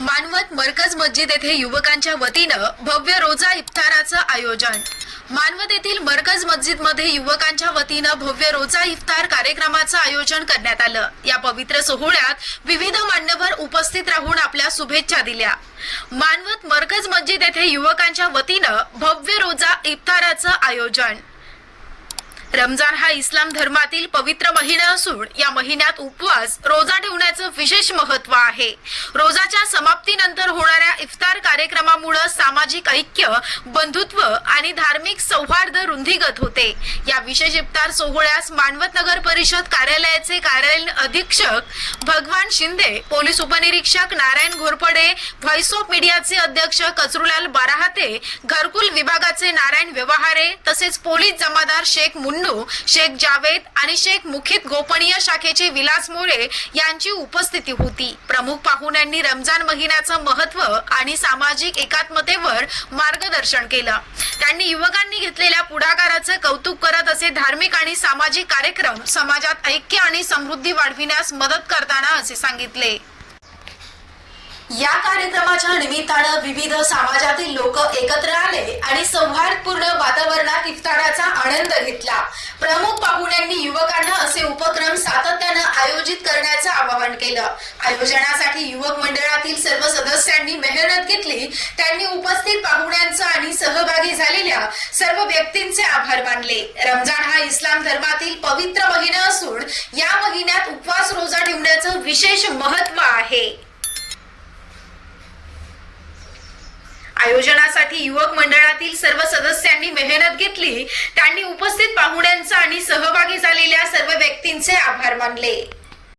मानवत मरकज मस्जिद येथे युवकांच्या वतीनं भव्य रोजा इफ्ताराचं आयोजन. मानवत येथील मरकज मस्जिदमध्ये युवकांच्या वतीनं भव्य रोजा इफ्तार कार्यक्रमाचं आयोजन करण्यात आलं. या पवित्र सोहळ्यात विविध मान्यवर उपस्थित राहून आपल्या शुभेच्छा दिल्या. मानवत मरकज मस्जिद येथे युवकांच्या वतीनं भव्य रोजा इफ्ताराचं आयोजन. रमजान हा इस्लाम धर्मातील पवित्र महिना असून या महिन्यात उपवास रोजा ठेवण्याचं विशेष महत्त्व आहे. रोजाच्या समाप्तीनंतर होणाऱ्या कार्यक्रमामुळे सामाजिक ऐक्य बंधुत्व आणि धार्मिक सौहार्द रुंदीगत होते. या विशेष इफ्तार सोहळ्यास मानवत नगर परिषद कार्यालयाचे कार्यालयीन अधीक्षक भगवान शिंदे पोलीस उपनिरीक्षक नारायण घोरपडे व्हॉइस ऑफ मीडियाचे अध्यक्ष कचरुलाल बाराहाते घरकुल विभागाचे नारायण व्यवहारे तसेच पोलीस जमादार शेख मुन्नू शेख जावेद आणि शेख मुखित गोपनीय शाखेचे विलास मोरे यांची उपस्थिती होती. प्रमुख पाहुण्यांनी रमजान महिन्याचं महत्त्व आणि सामाजिक सामाजिक एकात्मतेवर मार्गदर्शन केलं. त्यांनी युवकांनी घेतलेल्या पुढाकाराचं कौतुक करत असे धार्मिक आणि सामाजिक कार्यक्रम समाजात ऐक्य आणि समृद्धी वाढविण्यास मदत करताना असे सांगितले. या कार्यक्रमाच्या निमित्तानं विविध समाजातील लोक एकत्र आले आणि सौहार्दपूर्ण वातावरणात इफ्ताराचा आनंद घेतला प्रमुख पाहुण्यांनी युवकांना असे उपक्रम सातत्यानं आयोजित करण्याचं आवाहन केलं. आयोजनासाठी युवक मंडळातील सर्व सदस्यांनी मेहनत घेतली. त्यांनी उपस्थित पाहुण्यांचं आणि सहभागी झालेल्या सर्व व्यक्तींचे आभार मानले. रमजान हा इस्लाम धर्मातील पवित्र महिना असून या महिन्यात उपवास रोजा ठेवण्याचं विशेष महत्त्व आहे. आयोजनासाठी युवक मंडळातील सर्व सदस्यांनी मेहनत घेतली. त्यांनी उपस्थित पाहुण्यांचं आणि सहभागी आभार मानले.